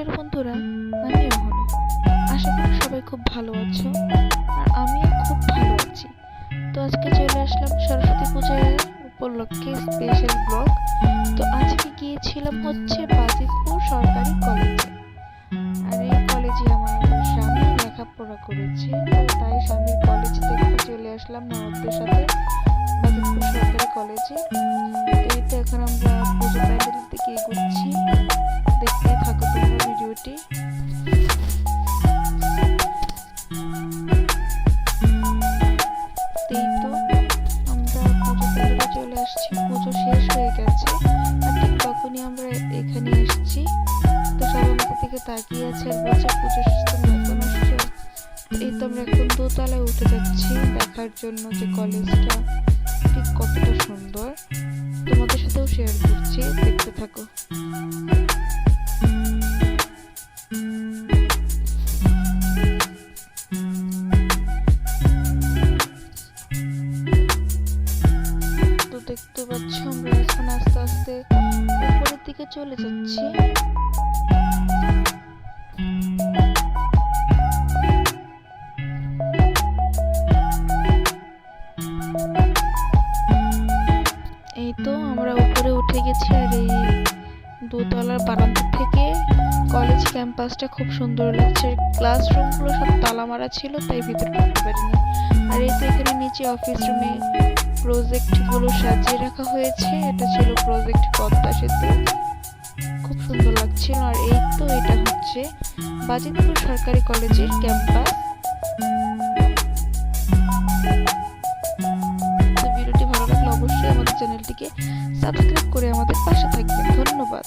নমস্কার বন্ধুরা, আমি অহনা। আশা করি সবাই খুব ভালো আছো, আর আমিও খুব ভালো আছি। তো আজকে চলে আসলাম সরস্বতী পূজার উপলক্ষে স্পেশাল ব্লগ তো আজকে গিয়েছিলাম হচ্ছে বাজিতপুর সরকারি কলেজে। আর এই কলেজে আমার স্বামী লেখাপড়া করেছে তাই স্বামীর কলেজ দেখতে চলে আসলাম ননদদের সাথে বাজিতপুর সরকারি কলেজে। তো এখন আমরা ভিডিওটি পুজো শেষ হয়ে গেছে। তখনই আমরা এখানে এসেছি। তো দিকে তাকিয়ে আছে আমরা এখন দোতলায় উঠে যাচ্ছি দেখার জন্য যে কলেজটা। ঠিক কতটা সুন্দর। তোমাদের সাথেও শেয়ার করছি, দেখতে থাকো। দেখতে পাচ্ছ আমরা এখন আস্তে আস্তে উপরের দিকে চলে যাচ্ছি। এই তো আমরা উপরে উঠে গেছি আর এই দোতলার বারান্দা থেকে। কলেজ ক্যাম্পাসটা খুব সুন্দর লাগছে। ক্লাসরুমগুলো সব তালা মারা ছিল, তাই ভিতরে ঢুকতে পারিনি। আর এই তো এখানে নিচে অফিস রুমে প্রজেক্টগুলো সাজিয়ে রাখা হয়েছে। এটা ছিল প্রজেক্ট পদ্মা সেতু। খুব সুন্দর লাগছিল। আর এই তো এটা হচ্ছে বাজিতপুর সরকারি কলেজের ক্যাম্পাস। ভিডিওটি ভালো লাগলে অবশ্যই আমাদের চ্যানেলটিকে সাবস্ক্রাইব করে আমাদের পাশে থাকবেন। ধন্যবাদ।